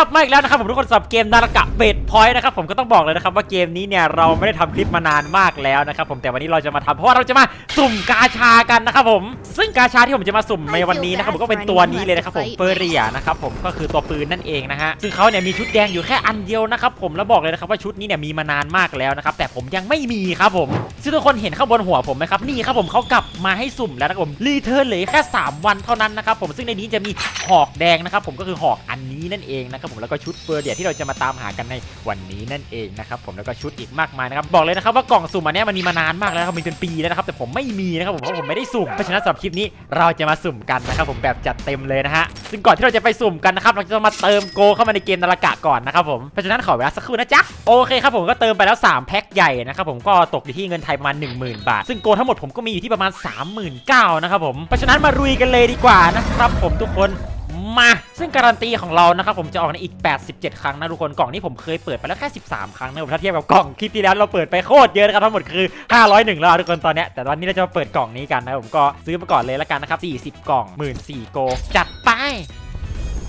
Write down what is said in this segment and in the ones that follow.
ลับมาอีกแล้วนะครับผมทุกคนสำหรับเกมนารากะเบดพอยต์นะครับผมก็ต้องบอกเลยนะครับว่าเกมนี้เนี่ยเราไม่ได้ทำคลิปมานานมากแล้วนะครับผมแต่วันนี้เราจะมาทำเพราะว่าเราจะมาสุ่มกาชากันนะครับผม ซึ่งกาชาที่ผมจะมาสุ่มในวันนี้นะครับผมก็เป็นตัวนี้เลยนะครับผมเฟอร์เรียนะครับผมก็คือตัวปืนนั่นเองนะฮะซึ่งเขาเนี่ยมีชุดแดงอยู่แค่อันเดียวนะครับผมแล้วบอกเลยนะครับว่าชุดนี้เนี่ยมีมานานมากแล้วนะครับแต่ผมยังไม่มีครับผมซึ่งทุกคนเห็นข้างบนหัวผมไหมครับนี่ครับผมเขากลับมาให้สุ่มแล้วนะครับผมรีเทิร์นเหลือแค่ 3 วันเท่านั้นนะครับผมซึ่งในนี้จะมีหอกแดงนะครับผมก็คือหอกอันนี้นั่นเองนะครับผมแล้วก็ชุดเฟอร์เดียที่เราจะมาตามหากันในวันนี้นั่นเองนะครับผมแล้วก็ชุดอีกมากมายนะครับบอกเลยนะครับว่ากล่องสุ่มอันนี้มันมีมานานมากแล้วครับมีเป็นปีแล้วนะครับแต่ผมไม่มีนะครับผมเพราะผมไม่ได้สุ่มเพราะฉะนั้นสำหรับคลิปนี้เราจะมาสุ่มกันนะครับผมแบบจัดเต็มเลยนะฮะซึ่งก่อนที่เราจะไปสุ่มกันนะครับเราจะมาเติมโกเข้ามาในเกมนารากะก่อนนะครับผมเพราะฉะนั้นขอเวลาสักครู่นะจ๊ะโอเคครับผมก็เติมไปแล้ว 3 แพ็คใหญ่นะครับผมก็ตกอยู่ที่เงินไทยประมาณ 10,000 บาท ซึ่งโกทั้งหมดผมก็มีอยู่ที่ประมาณ 39,000นะครับผมเพราะฉะนั้นมารุยกันเลยดีกว่านะครับผมทุกคน มา ซึ่งการันตีของเรานะครับผมจะออกในอีก 87 ครั้งนะทุกคนกล่องนี้ผมเคยเปิดไปแล้วแค่ 13 ครั้งนะผมถ้าเทียบกับกล่องคลิปที่แล้วเราเปิดไปโคตรเยอะนะครับทั้งหมดคือ 501 แล้วทุกคนตอนนี้แต่ตอนนี้เราจะมาเปิดกล่องนี้กันนะผมก็ซื้อมาก่อนเลยละกันนะครับ40 กล่อง14,000โกจัดไป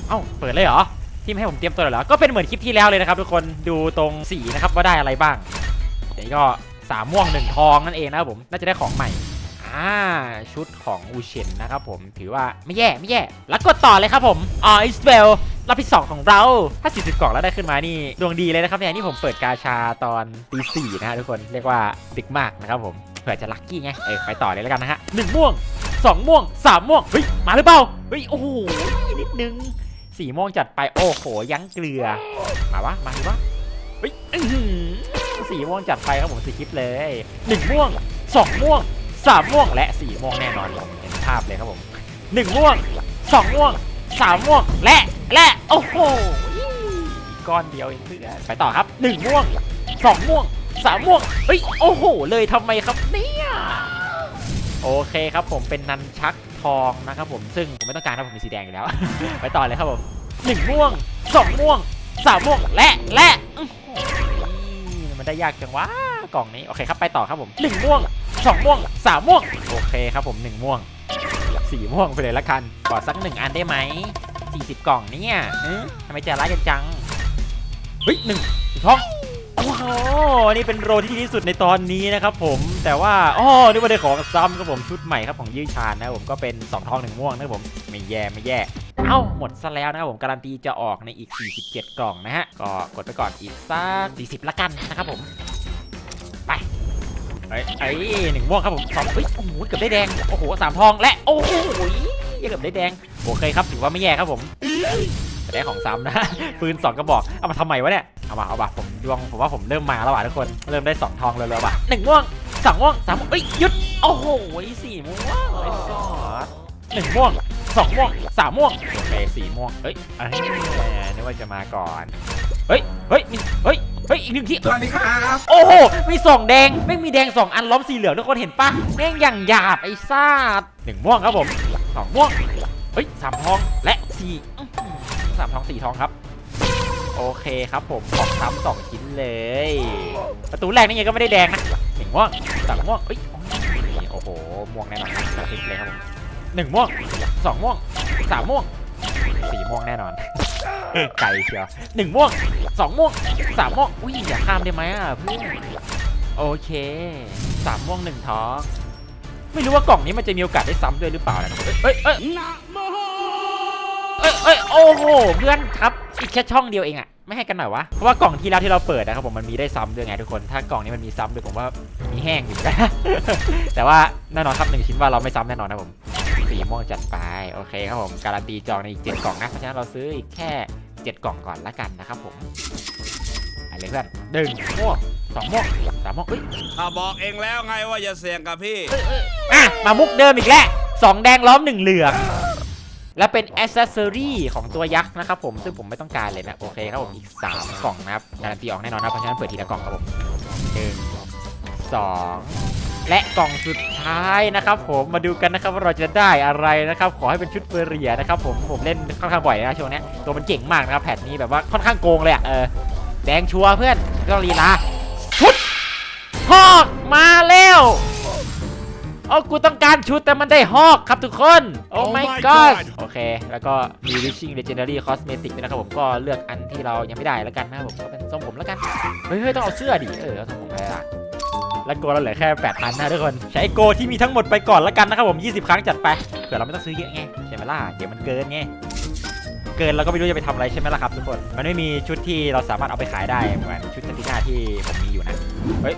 เอ้าเปิดเลยเหรอที่ไม่ให้ผมเตรียมตัวเลยเหรอก็เป็นเหมือนคลิปที่แล้วเลยนะครับทุกคนดูตรงสีนะครับว่าได้อะไรบ้างเดี๋ยวก็สามม่วงหนึ่งทองนั่นเองนะครับผมน่าจะได้ของใหม่ อ่าชุดของอูเชนนะครับผมถือว่าไม่แย่ไม่แย่แล้วกดต่อเลยครับผมอ๋ออิสเบลรอบที่ 2 ของเรา ถ้า 40 กล่องแล้วได้ขึ้นมานี่ ดวงดีเลยนะครับเนี่ยนี่ผมเปิดกาชาตอนตีสี่นะฮะทุกคนเรียกว่าดึกมากนะครับผมเผื่อจะลัคกี้ไงเออไปต่อเลยแล้วกันนะฮะหนึ่งม่วงสองม่วงสามม่วงเฮ้ยมาหรือเปล่าเฮ้ยโอ้โหนิดนึงสี่ม่วงจัดไปโอ้โหยั้งเกลือมาวะมาหรือวะเฮ้ยสี่ม่วงจัดไปครับผมสีคลิปเลยหนึ่งม่วงสองม่วง สามม่วงและสี่ม่วงแน่นอนเห็นภาพเลยครับผมหนึ่งม่วงสองม่วงสามม่วงและและโอ้โหก้อนเดียวเองเพื่อนไปต่อครับหนึ่งม่วงสองม่วงสามม่วงเฮ้ยโอ้โห เลยทำไมครับเนี่ยโอเคครับผมเป็นนันชักทองนะครับผมซึ่งผมไม่ต้องการครับผมมีสีแดงอยู่แล้ว ไปต่อเลยครับผมหนึ่งม่วงสองม่วงสามม่วงและและอื้อหือมันได้ยากจังวะกล่องนี้โอเคครับไปต่อครับผมหนึ่งม่วง สองม่วงสามม่วง โอเคครับผมหนึ่งม่วงสี่ม่วงไปเลยละกันขอสักหนึ่งอันได้ไหมสี่สิบกล่องเนี่ยเอ๊ะทำไมใจร้ายกันจังเฮ้ยหนึ่งสีทองโอ้โหนี่เป็นโรที่ดีที่สุดในตอนนี้นะครับผมแต่ว่าอ๋อนี่ว่าได้ของซ้ำครับผมชุดใหม่ครับของยื้อชาญนะครับผมก็เป็นสองทองหนึ่งม่วงนะครับผมไม่แย่ไม่แย่เอ้าหมดซะแล้วนะครับผมการันตีจะออกในอีก 47 กล่องนะฮะก็กดไปก่อนอีกสัก40ละกันนะครับผมไป ไอ้ไอ้หนึ่งม่วงครับผมสองเฮ้ยโอ้โหเกือบได้แดงโอ้โหสามทองและโอ้โหยังเกือบได้แดงโอเคครับถือว่าไม่แย่ครับผมแต่ได้ของซ้ำนะปืนสองกระบอกเอามาทำไมวะเนี่ยเอามาเอามาผมดวงผมว่าผมเริ่มมาแล้วว่ะทุกคนเริ่มได้สองทองเลยเลยว่ะหนึ่งม่วงสองม่วงสามม่วงเอ้ยยุดโอ้โหสี่ม่วงไอ้ซอสหนึ่งม่วงสองม่วงสามม่วงโอเคสี่ม่วงเอ้ยอ้ยนึกว่าจะมาก่อนเฮ้ยเฮ้ยเฮ้ย เฮ้ยอีกหนึ่งที่ สวัสดีครับโอ้โห มีสองแดง ไม่มีแดงสองอันล้อมสีเหลืองทุกคนเห็นปะแม่งอย่างหยาบไอ้ซาดหนึ่งม่วงครับผมสองม่วง เฮ้ยสามทองและสี่อื้อหือสามทองสี่ทองครับ โอเคครับผมของซ้ำสองชิ้นเลย ประตูแรกนี่ยังก็ไม่ได้แดงนะหนึ่งม่วงสองม่วงเอ้ยโอ้โห ม่วงแน่นอนกระพริบเลยครับผมหนึ่งม่วงสองม่วงสามม่วงสี่ม่วงแน่นอน ไก่เชียวหนึ่งม่วงสองม่วงสามม่วงอุ้ยอย่าข้ามได้ไหมอะเพื่อนโอเคสามม่วงหนึ่งท้องไม่รู้ว่ากล่องนี้มันจะมีโอกาสได้ซ้ำด้วยหรือเปล่านะเอ้ยเอ้ยเอ้ยเอ้ยโอ้โหเพื่อนครับอีกแค่ช่องเดียวเองอะ ไม่ให้กันหน่อยวะ เพราะว่ากล่องที่แล้วที่เราเปิดนะครับผมมันมีได้ซ้ำด้วยไงทุกคน ถ้ากล่องนี้มันมีซ้ำด้วยผมว่ามีแห้งอยู่นะแต่ว่าแน่นอนครับหนึ่งชิ้นว่าเราไม่ซ้ำแน่นอนนะผมสีม่วงจัดไปโอเคครับผมการันตีจองในอีก7กล่องนะเพราะฉะนั้นเราซื้ออีกแค่7กล่องก่อนละกันนะครับผมไปเลยเพื่อนหนึ่งม่วงสองม่วงสามม่วงเอ้ยข้าบอกเองแล้วไงว่าอย่าเสี่ยงกับพี่อะมามุกเดิมอีกแล้วสองแดงล้อมหนึ่งเหลือง และเป็นอ c เซสซอรี่ของตัวยักษ์นะครับผมซึ่งผมไม่ต้องการเลยนะ โอเคครับผมอีก 3 กล่องนะครับ การันตีออกแน่นอนนะเพราะฉะนั้นเปิดทีละกล่องครับผมหนึ่งสองและกล่องสุดท้ายนะครับผมมาดูกันนะครับว่าเราจะได้อะไรนะครับ ขอให้เป็นชุดเฟอร์เรียนะครับผมผมเล่นค่อนข้างบ่อยนะช่วงนี้ตัวมันเก่งมากนะครับแพทนี้แบบว่าค่อนข้างโกงเลยอะเออแดงชัวเพื่อนไม่ต้องลีลาชุดทอกมาแล้ว โอ้กูต้องการชุดแต่มันได้ฮอกครับทุกคน โอ้ Oh my my god god โอเค แล้วก็มี wishing legendary cosmetic ด้วยนะครับผมก็เลือกอันที่เรายังไม่ได้แล้วกันนะครับผมก็เป็นทรงผมแล้วกัน เฮ้ยเฮ้ยต้องเอาเสื้อดิ เออเอาทรงผมไปอะแล้วโกเราเหลือแค่8พันนะทุกคน ใช้โกที่มีทั้งหมดไปก่อนแล้วกันนะครับผม 20 ครั้งจัดไปเผื่อเราไม่ต้องซื้อเยอะไงใช่ไหมล่ะเดี๋ยวมันเกินไง เกินเราก็ไม่รู้จะไปทำอะไรใช่ไหมล่ะครับทุกคน มันไม่มีชุดที่เราสามารถเอาไปขายได้เหมือนชุดกัติน่าที่ผมมีอยู่นะ เฮ้ย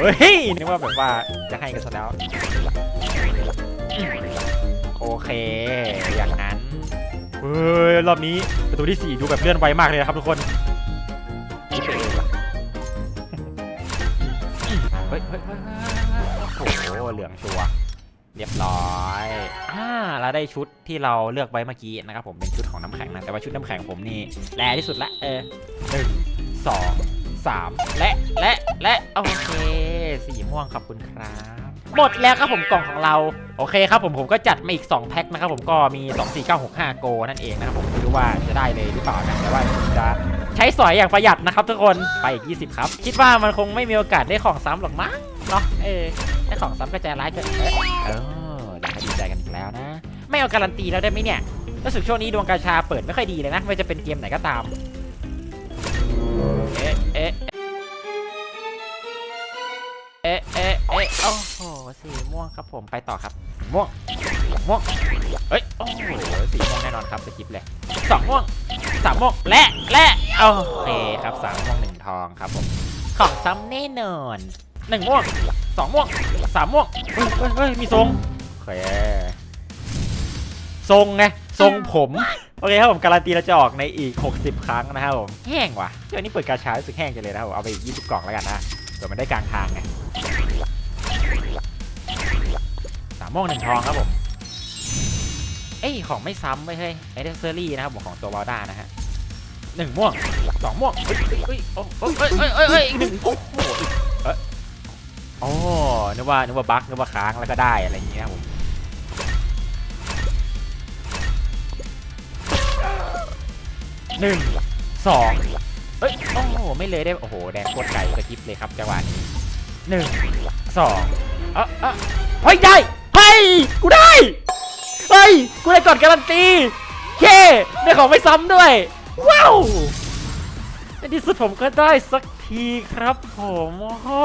เฮ้ยนึกว่าแบบว่าจะให้กันซะแล้ว โอเค อย่างนั้นเฮ้ยรอบนี้ประตูที่ 4 ดูแบบเลื่อนไวมากเลยนะครับทุกคนคิดไปเองว่ะเฮ้ยเฮ้ยโอ้โหเหลืองชัวเรียบร้อยอ่าแล้วได้ชุดที่เราเลือกไว้เมื่อกี้นะครับผมเป็นชุดของน้ำแข็งนะแต่ว่าชุดน้ำแข็งผมนี่แรงที่สุดละเออหนึ่งสองสามและและและโอเค สีม่วงขอบคุณครับ หมดแล้วครับผมกล่องของเรา โอเคครับผมผมก็จัดมาอีก 2 แพ็คนะครับผมก็มี 2 4 9 6 5 โกนั่นเองนะครับผมไม่รู้ว่าจะได้เลยหรือเปล่านะแต่ว่าจะใช้สอยอย่างประหยัดนะครับทุกคนไปอีก 20 ครับ คิดว่ามันคงไม่มีโอกาสได้ของซ้ำหรอกมั้งเนาะเออได้ของซ้ำก็ใจร้ายเกินเออเออเดี๋ยวดีใจกันอีกแล้วนะ ไม่เอาการันตีแล้วได้ไหมเนี่ยรู้สึกช่วงนี้ดวงกาชาเปิดไม่ค่อยดีเลยนะไม่ว่าจะเป็นเกมไหนก็ตามเอ๊ะเอ๊ะ โอ้โห สีม่วงครับผม ไปต่อครับ ม่วง ม่วง เฮ้ย โอ้โห สีม่วงแน่นอนครับสกิปเลยสองม่วงสามม่วง และ และโอเคครับสามม่วงหนึ่งทองครับผม ของซ้ำแน่นอนหนึ่งม่วงสองม่วงสามม่วง เฮ้ยเฮ้ยมีทรงโอเคทรงไง ทรงผม โอเคครับผมการันตีเราจะออกในอีก 60 ครั้งนะครับผม แห้งว่ะเดี๋ยวนี้เปิดกาชารู้สึกแห้งจังเลยนะครับผมเอาไปอีก 20 กล่องแล้วกันนะเดี๋ยวมันได้กลางทางไง ม่วงหนึ่งทองครับผม เอ้ยของไม่ซ้ำไม่ใช่เอเดนเซอรี่นะครับผมของตัววาลด้านะฮะหนึ่งม่วงสองม่วงเฮ้ยเฮ้ยเฮ้ยโอ้โอ้เฮ้ยเฮ้ยเฮ้ยเฮ้ยอีกหนึ่งโอ้โหเอ้ยโอ้นึกว่านึกว่าบั๊กนึกว่าค้างแล้วก็ได้อะไรอย่างเงี้ยครับผมหนึ่งสองเอ้ยโอ้โหไม่เลยได้โอ้โหแดงโคตรไกลสกิปเลยครับจังหวะนี้หนึ่งสองเอะเอะเฮ้ยได้ ฮ้ย กูได้ เฮ้ย กูได้ก่อนการันตีเคได้ของไม่ซ้ำด้วย ว้าวในที่สุดผมก็ได้สักทีครับผมอ้อ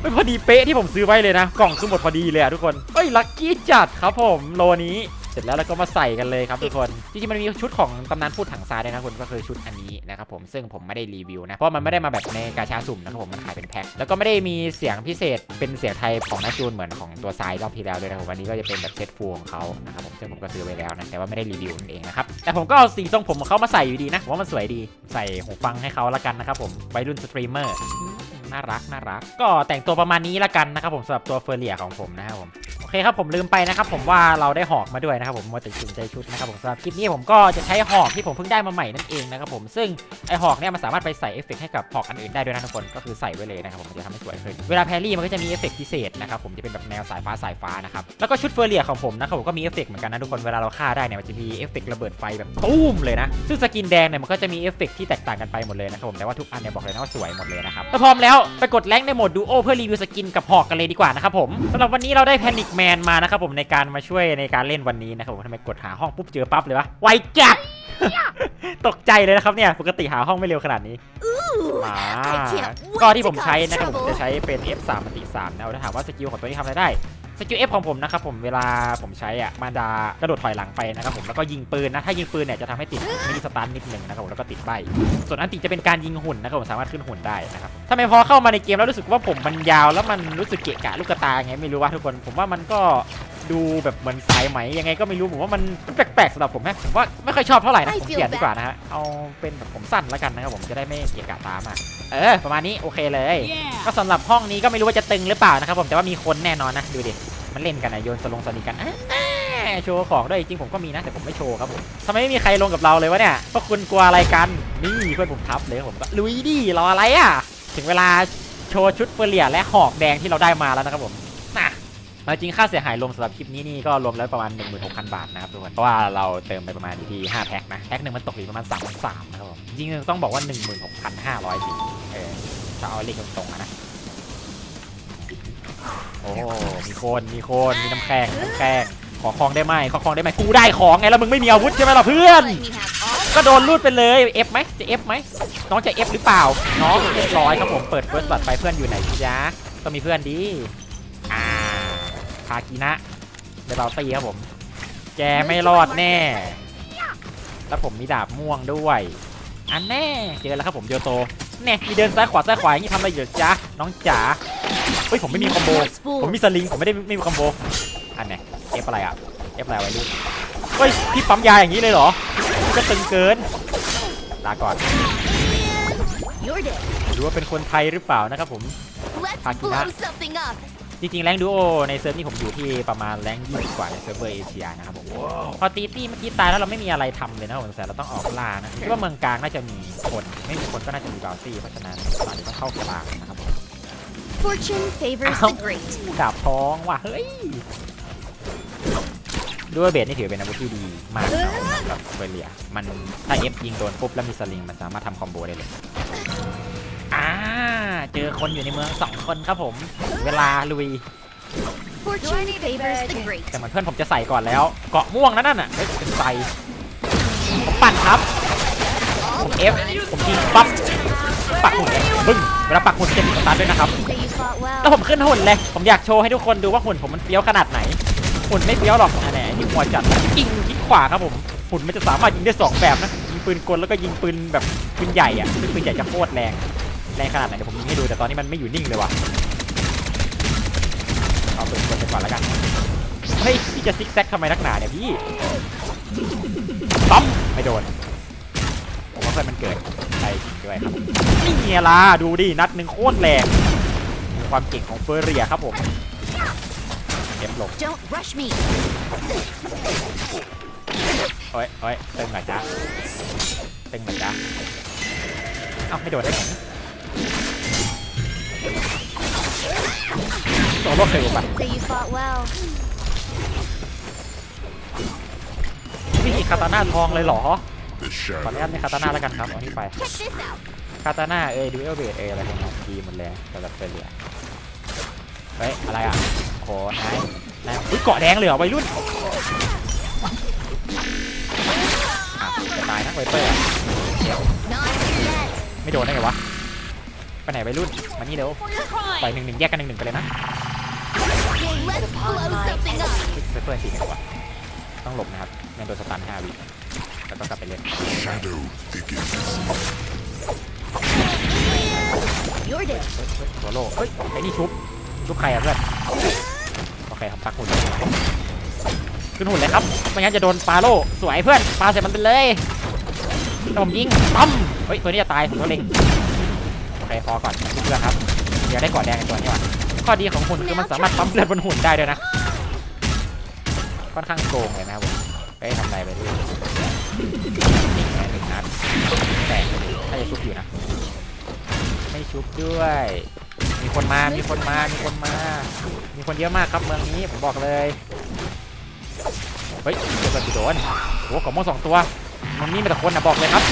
ไม่พอดีเป๊ะที่ผมซื้อไว้เลยนะ กล่องคือหมดพอดีเลยอะทุกคนเอ้ย ลัคกี้จัดครับผม โลนี้ เสร็จแล้วเราก็มาใส่กันเลยครับทุกคน จริงๆมันมีชุดของตำนานพูดถังทราด้วยนะคุณก็คือชุดอันนี้นะครับผมซึ่งผมไม่ได้รีวิวนะเพราะมันไม่ได้มาแบบในกาชาสุ่มนะครับผมมันขายเป็นแพ็คแล้วก็ไม่ได้มีเสียงพิเศษเป็นเสียงไทยของนักจูนเหมือนของตัวทรายรอบที่แล้วด้วยนะครับผมอันนี้ก็จะเป็นแบบเซตฟูของเขานะครับผมซึ่งผมก็ซื้อไว้แล้วนะแต่ว่าไม่ได้รีวิวนั่นเองนะครับแต่ผมก็เอาสีทรงผมของเขามาใส่อยู่ดีนะว่ามันสวยดีใส่หูฟังให้เขาละกันนะครับผมวัยรุ่นสตรีมเมอร์น่ารักน่ารัก ก็แต่งตัวประมาณนี้ละกันนะครับผมสำหรับตัวเฟอร์เรียของผมนะครับผม เคครับผมลืมไปนะครับผมว่าเราได้หอกมาด้วยนะครับผมมัวแต่สนใจชุดนะครับผมสำหรับคลิปนี้ผมก็จะใช้หอกที่ผมเพิ่งได้มาใหม่นั่นเองนะครับผมซึ่งไอหอกเนี่ยมันสามารถไปใส่เอฟเฟกให้กับหอกอันอื่นได้ด้วยนะทุกคนก็คือใส่ไว้เลยนะครับผมจะทำให้สวยขึ้นเวลาแพรี่มันก็จะมีเอฟเฟกพิเศษนะครับผมจะเป็นแบบแนวสายฟ้าสายฟ้านะครับแล้วก็ชุดเฟอร์เรียของผมนะครับผมก็มีเอฟเฟกเหมือนกันนะทุกคนเวลาเราฆ่าได้เนี่ยมันจะมีเอฟเฟกระเบิดไฟแบบตุ้มเลยนะซึ่งสกินแดงเนี่ยมันก็จะมีเอฟเฟกที่แตกต่างกันไปหมดเลยนะครับผมแต่ว่าทุกอันเนี่ยบอกเลยนะว่าสวยหมดเลยนะครับถ้าพร้อมแล้วไปกดแรงในโหมดดูโอเพื่อรีวิวสกินกับหอกกันเลยดีกว่านะครับผมสำหรับวันนี้เราได้แพนิคแมมนมานะครับผมในการมาช่วยในการเล่นวันนี้นะครับผมทำไมกดหาห้องปุ๊บเจอปั๊บเลยวะไวจัดตกใจเลยนะครับเนี่ยปกติหาห้องไม่เร็วขนาดนี้มา I can't wait ก็ที่ผมใช้ to cause นะครับผม trouble จะใช้เป็น F3 มันติ3นะถ้าถามว่าสกิลของตัวนี้ทำอะไรได้ สกิลเอฟของผมนะครับผมเวลาผมใช้อะมันจะกระโดดถอยหลังไปนะครับผมแล้วก็ยิงปืนนะถ้ายิงปืนเนี่ยจะทำให้ติดมินิสตันนิดหนึ่งนะครับผมแล้วก็ติดใบส่วนอันติจะเป็นการยิงหุ่นนะครับผมสามารถขึ้นหุ่นได้นะครับทำไมพอเข้ามาในเกมแล้วรู้สึกว่าผมมันยาวแล้วมันรู้สึกเกะกะลูกตาไงไม่รู้ว่าทุกคนผมว่ามันก็ ดูแบบเหมือนสายไหมยังไงก็ไม่รู้ผมว่ามันแปลกๆสำหรับผมฮะผมว่าไม่ค่อยชอบเท่าไหร่นะ I ผม feel เปลี่ยนดีกว่านะฮะเอาเป็นแบบผมสั้นแล้วกันนะครับผมจะได้ไม่เกะกะตามากเออประมาณนี้โอเคเลย ก็สำหรับห้องนี้ก็ไม่รู้ว่าจะตึงหรือเปล่านะครับผมแต่ว่ามีคนแน่นอนนะดูดิมันเล่นกันนะโยนสลงสนิกันอะอะโชว์ของด้วยจริงๆผมก็มีนะแต่ผมไม่โชว์ครับผมทำไมไม่มีใครลงกับเราเลยวะเนี่ยพวกคุณกลัวอะไรกันนี่เพื่อนผมทับเลยผมก็ลุยดิรออะไรอะถึงเวลาโชว์ชุดเฟอร์เรียและหอกแดงที่เราได้มาแล้วนะครับผม น่ะเอาจริงค่าเสียหายรวมสำหรับคลิปนี้นี่ก็รวมแล้วประมาณ 16,000 บาทนะครับทุกคนเพราะว่าเราเติมไปประมาณอยู่ที่ 5 แพ็คนะแพ็คหนึ่งมันตกอยู่ประมาณ3 3 0 0นะครับผมจริงๆต้องบอกว่า 16,500จริเออถ้าเอาเลขตรงๆนะโอ้มีคนมีคนมีน้ำแข็งน้ำแข็งขอของได้ไหมขอของได้ไหมกูได้ของไงแล้วมึงไม่มีอาวุธใช่ไหมล่ะเพื่อน ก็โดนลูดไปเลยเอฟไหมจะเอฟไหมน้องจะเอฟหรือเปล่า น้องเรียบร้อยครับผมเปิดเฟิร์สบัตไปเพื่อนอยู่ไหนจ๊ะต้องมีเพื่อนดีอ่าากินะเดี๋ยวเราตีครับผม แกไม่รอดแน่ แล้วผมมีดาบม่วงด้วย อันแน่เจอแล้วครับผมโยโตแน่มีเดินซ้ายขวาซ้ายขวาอย่างนี้ทำอะไรอยู่จ๊ะน้องจ๋าเฮ้ยผมไม่มีคอมโบผมมีสลิงผมไม่ได้ไม่มีคอมโบอันไหนเอฟอะไรอะเอฟอะไรไว้ลูกเฮ้ยพี่ปั๊มยาอย่างนี้เลยเหรอก็ตึงเกินลาก่อน You're dead. หรือว่าเป็นคนไทยหรือเปล่านะครับผม Let's Hakina. blow something up. จริงๆแรงดูโอในเซิร์ฟนี่ผมอยู่ที่ประมาณแรง20กว่าในเซิร์ฟเวอร์เอเชียนะครับผมพอตีตี้เมื่อกี้ตายแล้วเราไม่มีอะไรทำเลยนะครับผมแต่เราต้องออกล่านะคิดว่าเมืองกลางน่าจะมีคนไม่มีคนก็น่าจะมีบาวซี่เพราะฉะนั้นเราอาจจะต้องเข้ากลางนะครับผม Fortune favors Ow. the great. ดาบท้องว่ะเฮ้ยด้วยเบสนี่ถือเป็นอาวุธที่ดีมากนะครับสำหรับเบเลียมันถ้าเอฟยิงโดนปุ๊บแล้วมีสลิงมันสามารถทำคอมโบได้เลยอ่า เจอคนอยู่ในเมืองสองคนครับผม เวลาลุย Fortune favors the great. แต่เหมือนเพื่อนผมจะใส่ก่อนแล้ว เกาะม่วงนั่นน่ะเฮ้ยเป็นใส่ผมปั่นครับ ผมเอฟผมยิงปั๊บปักหุ่นเลยบึ้งเวลาปักหุ่นจะมีสตาร์ทด้วยนะครับ Say you fought แล้ว well. ผมขึ้นหุ่นเลย ผมอยากโชว์ให้ทุกคนดูว่าหุ่นผมมันเฟี้ยวขนาดไหน หุ่นไม่เฟี้ยวหรอกอันไหนที่หัวจัดยิงทิศขวาครับผม หุ่นมันจะสามารถยิงได้สองแบบนะ ยิงปืนกลแล้วก็ยิงปืนแบบปืนใหญ่อะซึ่งปืนใหญ่จะโคตรแรงแรงขนาดไหนเดี๋ยวผมยิงให้ดูแต่ตอนนี้มันไม่อยู่นิ่งเลยว่ะเอาปืนกลไปก่อนแล้วกันเฮ้ยพี่จะซิกแซกทำไมนักหนาเนี่ยพี่ปั๊มไม่โดนผมว่าเพื่อนมันเกิดใช่จริงด้วยครับนี่ไงล่ะดูดินัดหนึ่งโคตรแรงมีความเก่งของเฟอร์เรียครับผมเอฟลง Don't rush me. โอ้ยโอ้ยตึงหน่อยจ้าตึงหน่อยจ้าเอ้าไม่โดนได้ไง โซโล่เซลล์ป่ะ Say you fought well. วิธีคาตาน่าทองเลยเหรอ The ขออนุ shadow ญาตในคาตาน่าแล้วกันครับเอานี่ไป Check this out. คาตาน่าเอยดูเอลเบดเอยอะไรพวกนี้ดีหมดเลยสำหรับเฟรเลียเฮ้ย อะไรอะโอ้นายนายอุ้ยเกาะแดงเลยเหรอวัยรุ่นอะจะตายนะไวเปอร์อะ Not yet. ไม่โดนได้ไงวะ ไปไหนวัยรุ่น มานี่เร็ว For your crime. ไปหนึ่งหนึ่งแยกกันหนึ่งหนึ่งไปเลยนะ Let's blow something up. ไวเปอร์สี่กันดีกว่าต้องหลบนะครับงั้นโดนสตันห้าวิแล้วต้องกลับไปเล่น shadow thickens. You're dead. เฮ้ยเฮ้ยตัวโลเฮ้ยไอ้นี่ชุบชุบใครอะเพื่อนโอเคครับปักหุ่นขึ้นหุ่นเลยครับไม่งั้นจะโดนปาโล่สวยเพื่อนปาใส่มันไปเลยแล้วผมยิงปั๊มเฮ้ยตัวนี้จะตายผมก็เล็ง โอเคพอก่อนเพื่อนครับ เดี๋ยวได้กอดแดงไอ้ตัวนี้ว่ะข้อดีของหุ่นคือมันสามารถปั๊มเลือดบนหุ่นได้ด้วยนะ ค่อนข้างโกงเลยนะครับผมไปทำอะไรไปด้วยนี่ไงหนึ่งนัดแต่ถ้าจะชุบอยู่นะ ไม่ชุบด้วย มีคนมา มีคนมา มีคนมา มีคนเยอะมากครับเมืองนี้ผมบอกเลย เฮ้ยเจอกันโดนโอ้ของมอสองตัวเมันนี่มีแต่คนนะบอกเลยครับ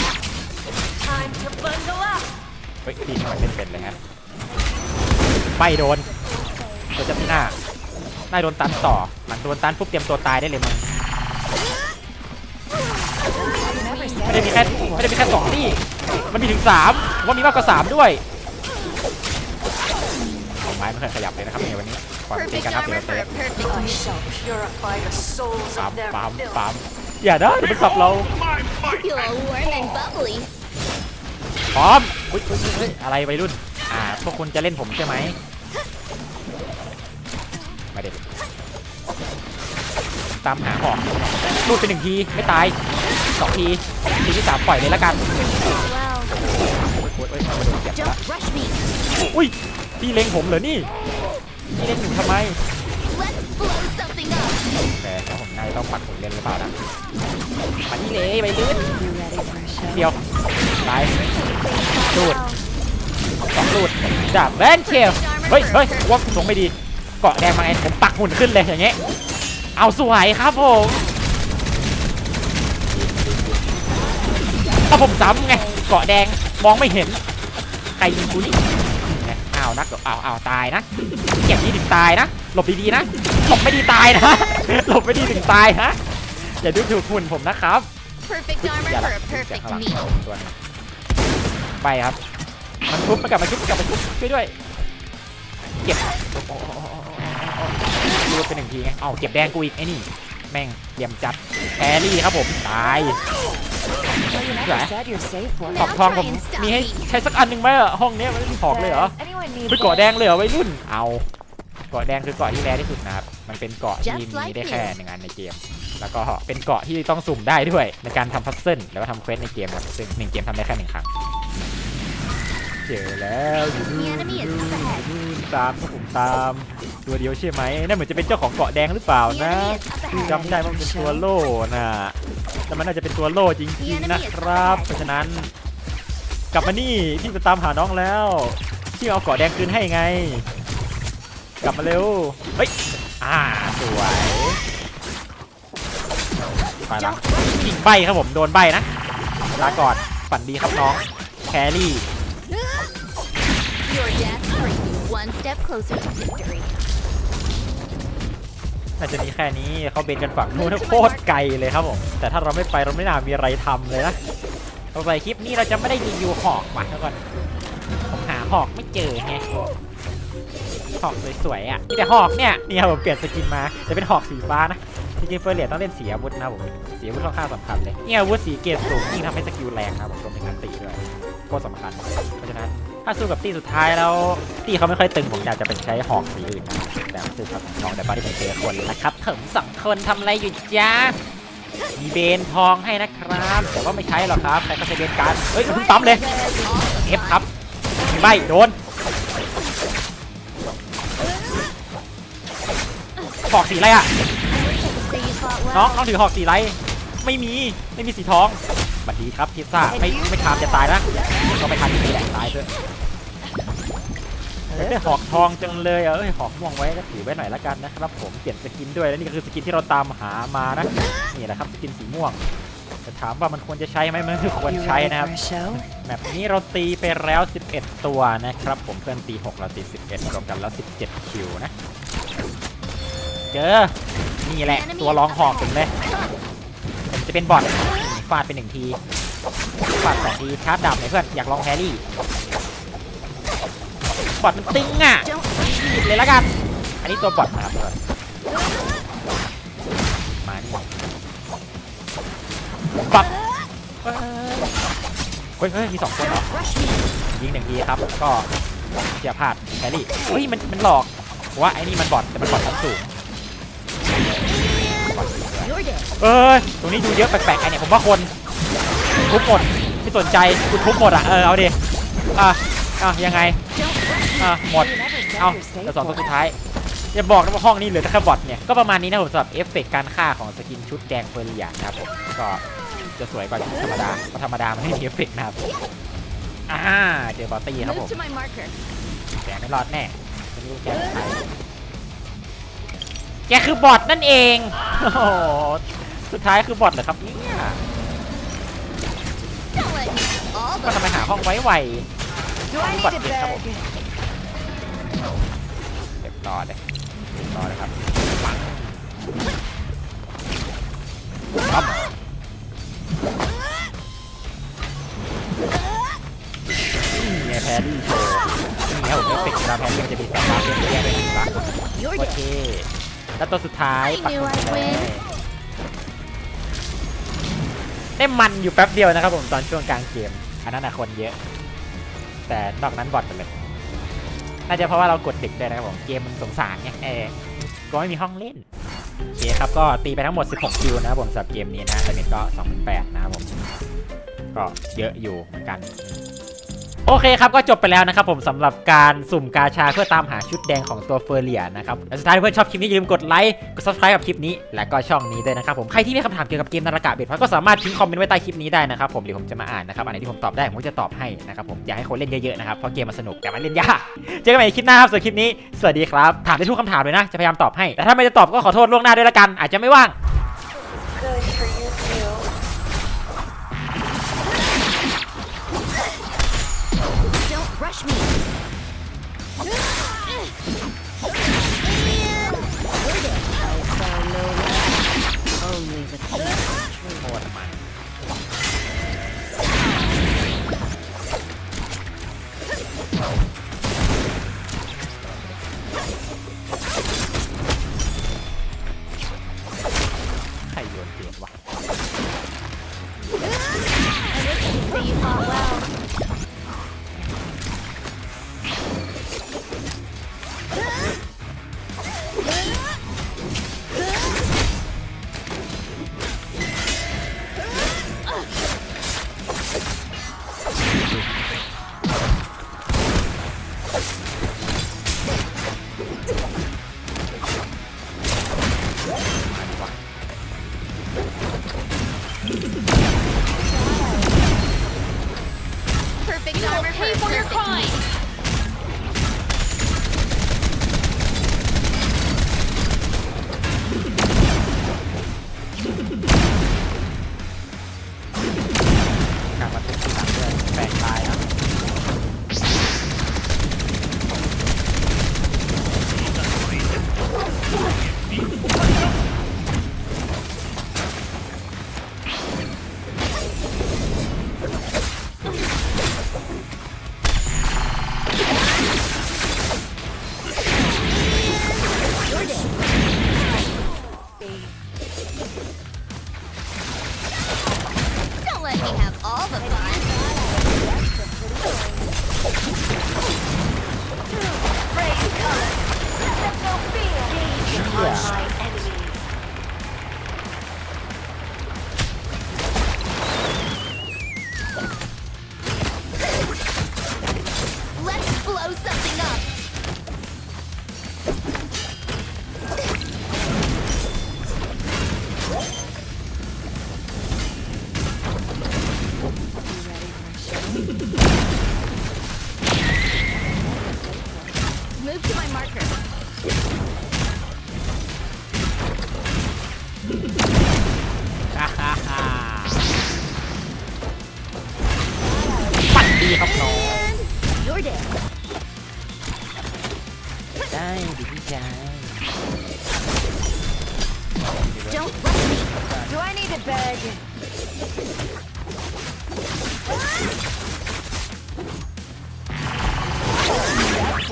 เฮ้ยดีทำไมเล่นเป็นเลยฮะไม่โดนตัวจะมีหน้าหน้าโดนตันต่อหลังโดนตันปุ๊บเตรียมตัวตายได้เลยมึงไม่ได้มีแค่ไม่ได้มีแค่สองที่ มันมีถึงสามว่ามีมากกว่าสามด้วยเอาไม้ไม่เคยขยับเลยนะครับในวันนี้ก่อนตีกันครับเดี๋ยวเรา for เซ a ฟ perfect I mission. shall purify the souls ปั๊มปั๊มปั๊มอย่าได้เดี๋ยวมันสับเรา พร้อมอุ๊ยอุ๊ยอุ๊ยอุ๊ยอะไรวัยรุ่น อ่า พวกคุณจะเล่นผมใช่ไหมมาเด็ดตามหาหอกลูดไปหนึ่งที ไม่ตายสองที ทีที่สามปล่อยเลยละกัน อุ้ย พี่เล็งผมเหรอนี่ พี่เล็งหนูทำไมแต่ผมนาจะต้องปัดผมเล่นหรือเปล่านะมานี่เลยวัยรุ่นเดียวตาย Dude. สองลูดดาบแวนเชลเฮ้ยเฮ้ยว่าทรงไม่ดี เกาะแดงมาไงผมปักหุ่นขึ้นเลยอย่างเงี้ยเอาสวยครับผมเอาผมซ้ำไงเกาะแดงมองไม่เห็นใครยิงกูนี่ไงอะอ้าวนักเดี๋ยวอ้าวอ้าวตายนะเก็บดีถึงตายนะหลบดีๆนะหลบไม่ดีตายนะหลบไม่ดีถึงตายนะอย่าดูถูกหุ่นผมนะครับ Perfect อย่า armor ละ for a เสียง perfect ข้างหลัง meal. ไปครับ มันทุบมันกลับมาทุบมันกลับมาทุบช่วยด้วย เก็บรูดไปหนึ่งทีไงเอ้าเก็บแดงกูอีกไอ้นี่ แม่งเตรียมจัดแครี่ครับผม ตาย Well, you never said you're safe for ขอบทองผมมีให้ใช้สักอันหนึ่งไหมอะห้องนี้มันไม่มีของเลยเหรอไปเกาะแดงเลยเหรอวัยรุ่น เอาเกาะแดงคือเกาะที่แรงที่สุดนะครับ มันเป็นเกาะที่มีได้แค่หนึ่งอันในเกม แล้วก็เป็นเกาะที่ต้องสุ่มได้ด้วยในการทำพัซเซิลแล้วก็ทำเควสในเกมครับซึ่งหนึ่งเกมทำได้แค่หนึ่งครั้ง เจอแล้วอยู่นู่นอยู่นู่นอยู่นู่นตามครับผมตาม ตัวเดียวใช่ไหมนั่นเหมือนจะเป็นเจ้าของเกาะแดงหรือเปล่า The นะ enemy is up ahead. จำได้ว่ามันเป็นตัวโล่น่ะแต่มันน่าจะเป็นตัวโล่จริงๆนะครับ เพราะฉะนั้น กลับมานี่พี่ไปตามหาน้องแล้วที่เอาเกาะแดงคืนให้ไง กลับมาเร็วเฮ้ยอ่าสวยไปละยิงใบครับผมโดนใบนะลาก่อนฝันดีครับน้อง แครี่ Your death brings you one step closer to victory. น่าจะมีแค่นี้เขาเบนกันฝั่งนู้นโคตรไกลเลยครับผม แต่ถ้าเราไม่ไปเราไม่น่ามีอะไรทำเลยนะต่อไปคลิปนี้เราจะไม่ได้รีวิวหอกมาแล้วก่อนผมหาหอกไม่เจอไงหอกสวยๆอะมีแต่หอกเนี่ยนี่ครับผมเปลี่ยนสกินมาจะเป็นหอกสีฟ้านะจริงๆเฟอร์เรียต้องเล่นสีอาวุธนะครับผมสีอาวุธค่อนข้างสำคัญเลยนี่อาวุธสีเกรดสูงยิ่งทำให้สกิลแรงนะครับผมรวมถึงอันตีด้วย โคตรสำคัญ เพราะฉะนั้นถ้าสู้กับตีสุดท้ายแล้วตีเขาไม่ค่อยตึงผมอยากจะเป็นใช้หอกสีอื่นนะแต่คือครับทองแต่บ้านที่ผมเจอคนนะครับผมสองคนทำอะไรอยู่จ้ามีเบนทองให้นะครับ แต่ว่าไม่ใช้หรอกครับแต่ก็ใช้เบนกันเฮ้ยมันเพิ่งปั๊มเลยเอฟครับมีใบโดนหอกสีอะไรอะน้องน้องถือหอกสีไรไม่มีไม่มีสีทอง วัสดีครับพิซซ่าไม่ไม่ทามจะตายนะก็ไม่ทามที่นี่แหละตายเถอะอยากได้หอกทองจังเลยอะเอ้ยหอกม่วงไว้ก็ถือไว้หน่อยละกันนะครับผมเปลี่ยนสกินด้วยและนี่ก็คือสกินที่เราตามหามานะนี่แหละครับสกินสีม่วงจะถามว่ามันควรจะใช้ไหมมันคือควร You ใช้ ready นะครับ for a show? แบบนี้เราตีไปแล้ว 11 ตัวนะครับ ผมเพื่อนตี 6 เราตี 11รวมกันแล้ว 17 คิวนะเจอนี่แหละตัวรองหอกถึงเลยผมจะเป็นบอทนี่ ฟาดไปหนึ่งทีฟาดสองทีชาร์จดับหน่อยเพื่อนอยากลองแฮร์รี่บอทมันตึงอะหยิบเลยละกัน อันนี้ตัวบอทนะครับเพื่อนมานี่ปับเฮ้ยเฮ้ยมีสองคนเหรอยิงหนึ่งทีครับ ก็เสียพลาดแครี่เฮ้ยมันมันหลอกว่าไอ้นี่มันบอทแต่มันบอทชั้นสูง เอ้ยตรงนี้ดูเยอะแปลกๆไอเนี่ยผมว่าคนทุบหมดไม่สนใจกูทุบหมดอะเออเอาดิอะอะยังไงอะหมดเอา you're safe แต่สองตัวสุดท้ายอย่าบอกนะว่าห้องนี้เหลือแต่แค่บอทเนี่ยก็ประมาณนี้นะผมสำหรับเอฟเฟกต์การฆ่าของสกินชุดแดงเฟอร์เรียนะครับผมก็จะสวยกว่าชุดธรรมดาเพราะธรรมดามันไม่มีเอฟเฟกต์นะครับอ่าเจอบอตตี้ครับผมแกไม่รอดแน่ไม่รู้แกเป็นใคร แกคือบอทนั่นเองโอ้โหสุดท้ายคือบอทเหรอครับเนี่ย Don't let me all ก็ the ทำไมหาห้องไว้ไว Do I need But a yes, come bag? เก็บต่อเลยเก็บต่อเลยครับปังปั๊มนี่ไงแพรรี่โชว์นี่ไงผมเอฟเฟกต์เวลาแพรรี่มันจะมีแสงฟ้าเปรี้ยงๆด้วยเห็นปะ You're โอ dead. เค แล้วตัวสุดท้าย I ปัก knew หมุด I'd ไปเลย win. ได้มันอยู่แป๊บเดียวนะครับผมตอนช่วงกลางเกม อันนั้นนะคนเยอะ แต่นอกนั้นบอทไปเลยน่าจะเพราะว่าเรากดดึกด้วยนะครับผมเกมมันสงสารไงเออก็ไม่มีห้องเล่นโอเคครับก็ตีไปทั้งหมด 16 คิวนะครับผมสำหรับเกมนี้นะแต่เน็ตก็ 28,000นะครับผมก็เยอะอยู่เหมือนกัน โอเคครับก็จบไปแล้วนะครับผมสำหรับการสุ่มกาชาเพื่อตามหาชุดแดงของตัวเฟอร์เรียนะครับและสุดท้ายเพื่อนชอบคลิปนี้อย่าลืมกดไลค์กด subscribe กับคลิปนี้ และก็ช่องนี้ด้วยนะครับผมใครที่มีคำถามเกี่ยวกับเกมนาฬิกาเบ็ดพอยก็สามารถทิ้งคอมเมนต์ไว้ใต้คลิปนี้ได้นะครับผมเดี๋ยวผมจะมาอ่านนะครับอันไหนที่ผมตอบได้ผมก็จะตอบให้นะครับผมอยากให้คนเล่นเยอะๆนะครับเพราะเกมมันสนุกแต่มันเล่นยากเจอกันใหม่ในคลิปหน้าครับส่วนคลิปนี้สวัสดีครับถามได้ทุกคำถามเลยนะจะพยายามตอบให้แต่ถ้าไม่ได้ตอบก็ขอโทษล่วงหน้าด้วยละกันอาจจะไม่ว่าง lot of.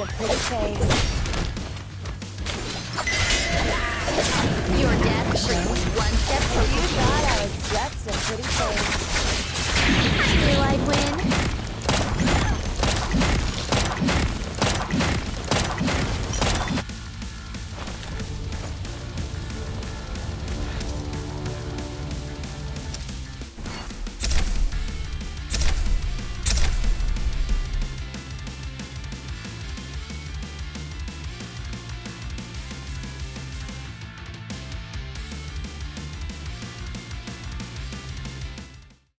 a pretty face. Your death brings one step closer. You thought I was just a pretty face. Do I win?